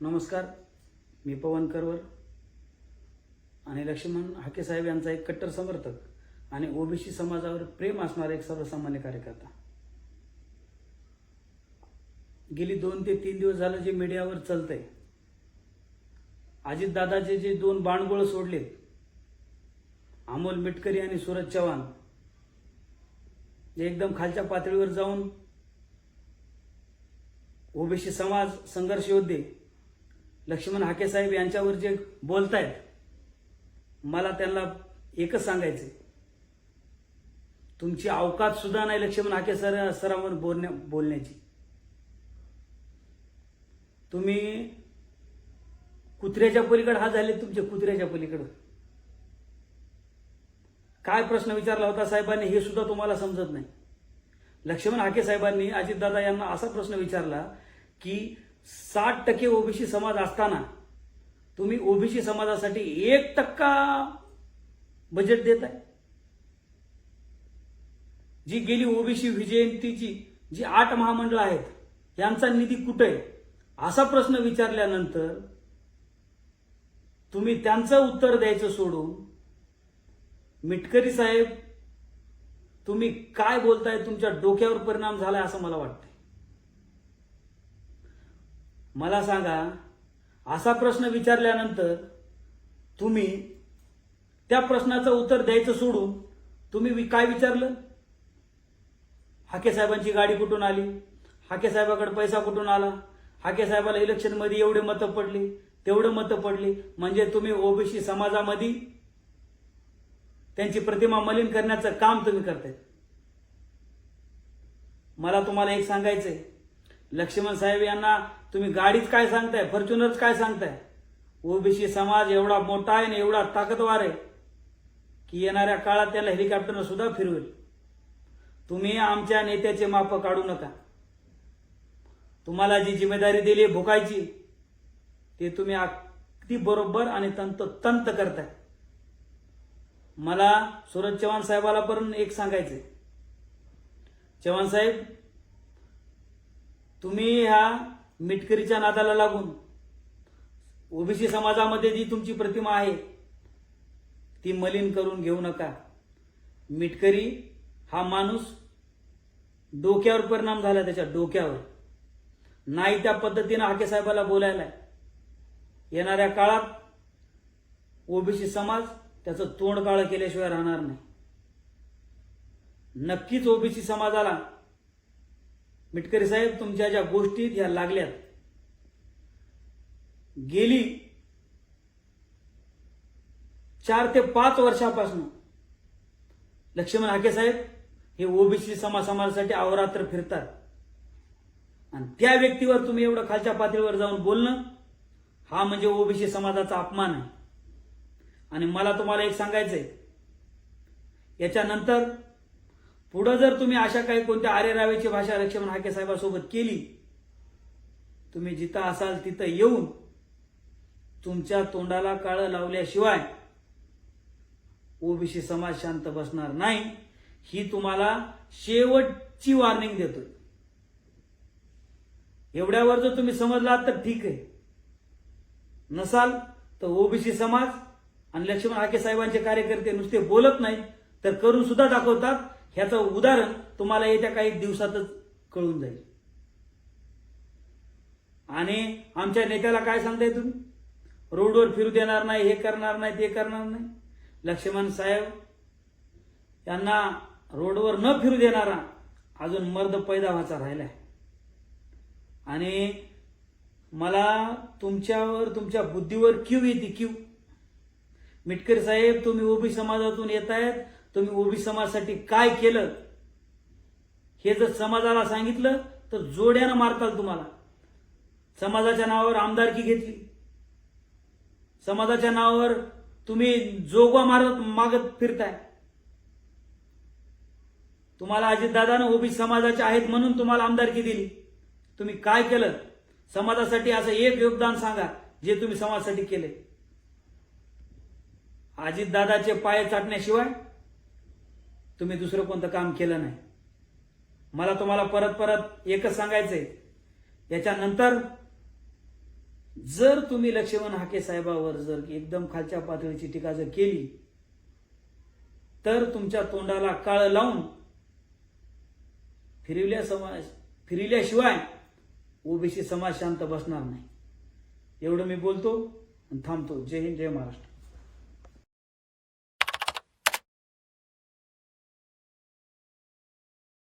नमस्कार मी पवन करवर आणि लक्ष्मण हाके साहेब यांचा एक कट्टर समर्थक आणि ओबीसी समाजावर प्रेम असणारा एक सर्वसामान्य कार्यकर्ता. गेली दोन ते तीन दिवस झालं जे मीडियावर चालतंय. अजितदादाचे जे दोन बाणगोळ सोडलेत अमोल मिटकरी आणि सूरज चव्हाण जे एकदम खालच्या पातळीवर जाऊन ओबीसी समाज संघर्ष योद्धे लक्ष्मण हाके साहेब यांच्यावर जे बोलतायत मला त्यांना एकच सांगायचंय. तुमची अवकात सुद्धा नाही लक्ष्मण हाके सर सरांवर बोलण्या बोलण्याची. तुम्ही कुत्र्याच्या पलीकडे हा झाले तुमचे कुत्र्याच्या पलीकडं. काय प्रश्न विचारला होता साहेबांनी हे सुद्धा तुम्हाला समजत नाही. लक्ष्मण हाके साहेबांनी अजितदादा यांना असा प्रश्न विचारला की साठ टक्के ओबीसी समाज असताना तुम्ही ओबीसी समाजासाठी एक टक्का बजेट देत आहे जी गेली ओबीसी विजयंतीची जी आठ महामंडळ आहेत यांचा निधी कुठे आहे? असा प्रश्न विचारल्यानंतर तुम्ही त्यांचं उत्तर द्यायचं सोडून मिटकरी साहेब तुम्ही काय बोलताय तुमच्या डोक्यावर परिणाम झालाय असं मला वाटतं मला सांगा असा प्रश्न विचारल्यानंतर तुम्ही त्या प्रश्नाचं उत्तर द्यायचं सोडून तुम्ही काय विचारलं? हाके साहेबांची गाडी कुठून आली? हाके साहेबाकडे पैसा कुठून आला? हाके साहेबाला इलेक्शनमध्ये एवढे मतं पडली तेवढे मतं पडली म्हणजे तुम्ही ओबीसी समाजामध्ये त्यांची प्रतिमा मलिन करण्याचं काम तुम्ही करताय. मला तुम्हाला एक सांगायचंय. लक्ष्मण साहेब यांना तुम्ही गाडीच काय सांगताय फॉर्च्युनरच काय सांगताय? ओबीसी समाज एवढा मोठा आहे आणि एवढा ताकदवार आहे की येणाऱ्या काळात त्याला हेलिकॉप्टरनं सुद्धा फिरवेल. तुम्ही आमच्या नेत्याचे माप काढू नका. तुम्हाला जी जिम्मेदारी दिली आहे भुकायची ते तुम्ही अगदी बरोबर आणि तंत तंत करताय. मला सूरज चव्हाण साहेबाला पण एक सांगायचंय. चव्हाण साहेब तुम्ही ह्या मिटकरीच्या नादाला लागून ओबीसी समाजामध्ये जी तुमची प्रतिमा आहे ती मलिन करून घेऊ नका. मिटकरी हा माणूस डोक्यावर परिणाम झाला त्याच्या डोक्यावर. नाही त्या पद्धतीनं हाके साहेबाला बोलायला. येणाऱ्या काळात ओबीसी समाज त्याचं तोंड काळं केल्याशिवाय राहणार नाही. नक्कीच ओबीसी समाजाला मिटकरी साहेब तुमच्या ज्या गोष्टीत ह्या लागल्यात. गेली चार ते पाच वर्षापासून लक्ष्मण हाके साहेब हे ओबीसी समाज समाजासाठी अवरात्र फिरतात. आणि त्या व्यक्तीवर तुम्ही एवढं खालच्या पातळीवर जाऊन बोलणं हा म्हणजे ओबीसी समाजाचा अपमान आहे. आणि मला तुम्हाला एक सांगायचंय. याच्यानंतर पुढं जर तुम्ही अशा काही कोणत्या आर्यरावेची भाषा लक्ष्मण हाके साहेबांसोबत केली तुम्ही जिथं असाल तिथं येऊन तुमच्या तोंडाला काळं लावल्याशिवाय ओबीसी समाज शांत बसणार नाही ही तुम्हाला शेवटची वॉर्निंग देतो एवढ्यावर जर तुम्ही समजलात तर ठीक आहे. नसाल तर ओबीसी समाज आणि लक्ष्मण हाके साहेबांचे कार्यकर्ते नुसते बोलत नाहीत तर करून सुद्धा दाखवतात ह्याचं उदाहरण तुम्हाला येत्या काही दिवसातच कळून जाईल. आणि आमच्या नेत्याला काय सांगताय तुम्ही? रोडवर फिरू देणार नाही हे करणार नाही ते करणार नाही. लक्ष्मण साहेब यांना रोडवर न फिरू देणारा अजून मर्द पैदा व्हायचा राहिलाय. आणि मला तुमच्यावर तुमच्या बुद्धीवर क्यू येते क्यू. मिटकर साहेब तुम्ही ओबी समाजातून येत आहेत तुम्ही ओबी समाजासाठी काय केलं? हे जर समाजाला सांगितलं तर जोड्यानं मारताल तुम्हाला. समाजाच्या नावावर आमदारकी घेतली. समाजाच्या नावावर तुम्ही जोगवा मारत मागत फिरताय. तुम्हाला अजितदादानं ओबी समाजाचे आहेत म्हणून तुम्हाला आमदारकी दिली. तुम्ही काय केलं? समाजासाठी असं एक योगदान सांगा जे तुम्ही समाजासाठी केले अजितदादाचे पाय चाटण्याशिवाय तुम्ही दुसरं कोणतं काम केलं नाही. मला तुम्हाला परत परत एकच सांगायचंय. याच्यानंतर जर तुम्ही लक्ष्मण हाके साहेबावर जर एकदम खालच्या पातळीची टीका जर केली तर तुमच्या तोंडाला काळ लावून फिरविल्या समाज फिरविल्याशिवाय ओबीसी समाज शांत बसणार नाही. एवढं मी बोलतो आणि थांबतो. जय हिंद जय महाराष्ट्र.